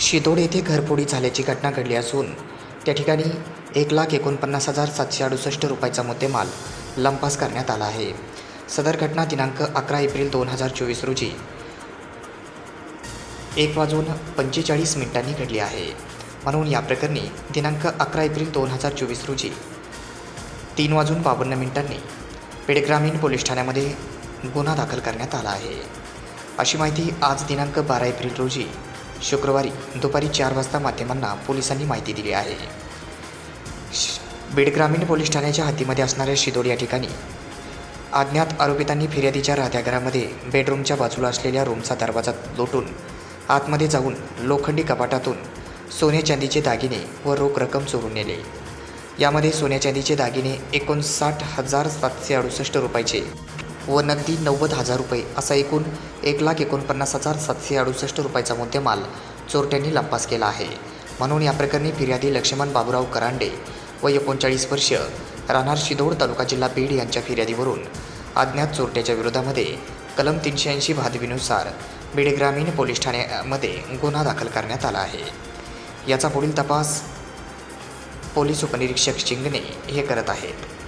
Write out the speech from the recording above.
शिदोड येथे घरफोडी झाल्याची घटना घडली असून त्या ठिकाणी एक लाख एकोणपन्नास हजार सातशे अडुसष्ट रुपयाचा मुद्देमाल लंपास करण्यात आला आहे. सदर घटना दिनांक अकरा एप्रिल दोन हजार चोवीस रोजी एक वाजून पंचेचाळीस मिनिटांनी घडली आहे. म्हणून या प्रकरणी दिनांक अकरा एप्रिल दोन हजार चोवीस रोजी तीन वाजून बावन्न मिनिटांनी पेड ग्रामीण पोलीस ठाण्यामध्ये गुन्हा दाखल करण्यात आला आहे. अशी माहिती आज दिनांक बारा एप्रिल रोजी शुक्रवारी दुपारी चार वाजता माध्यमांना पोलिसांनी माहिती दिली आहे. श- बीड ग्रामीण पोलीस ठाण्याच्या हद्दीमध्ये असणाऱ्या शिदोड या ठिकाणी अज्ञात आरोपितांनी फिर्यादीच्या राहत्या घरामध्ये बेडरूमच्या बाजूला असलेल्या रूमचा दरवाजा लोटून आतमध्ये जाऊन लोखंडी कपाटातून सोने चांदीचे दागिने व रोख रक्कम चोरून नेले. यामध्ये सोन्या चांदीचे दागिने एकोणसाठ हजार सातशे अडुसष्ट रुपयाचे व नगदी नव्वद हजार रुपये असा एकूण एक लाख एकोणपन्नास हजार सातशे अडुसष्ट रुपयाचा मुद्देमाल चोरट्यांनी लंपास केला आहे. म्हणून या प्रकरणी फिर्यादी लक्ष्मण बाबूराव करांडे व एकोणचाळीस वर्ष राहणार शिदोड तालुका जिल्हा बीड यांच्या फिर्यादीवरून अज्ञात चोरट्याच्या विरोधामध्ये कलम तीनशे ऐंशी भादवीनुसार बीड ग्रामीण पोलीस ठाण्यामध्ये गुन्हा दाखल करण्यात आला आहे. याचा पुढील तपास पोलीस उपनिरीक्षक शिंगणे हे करत आहेत.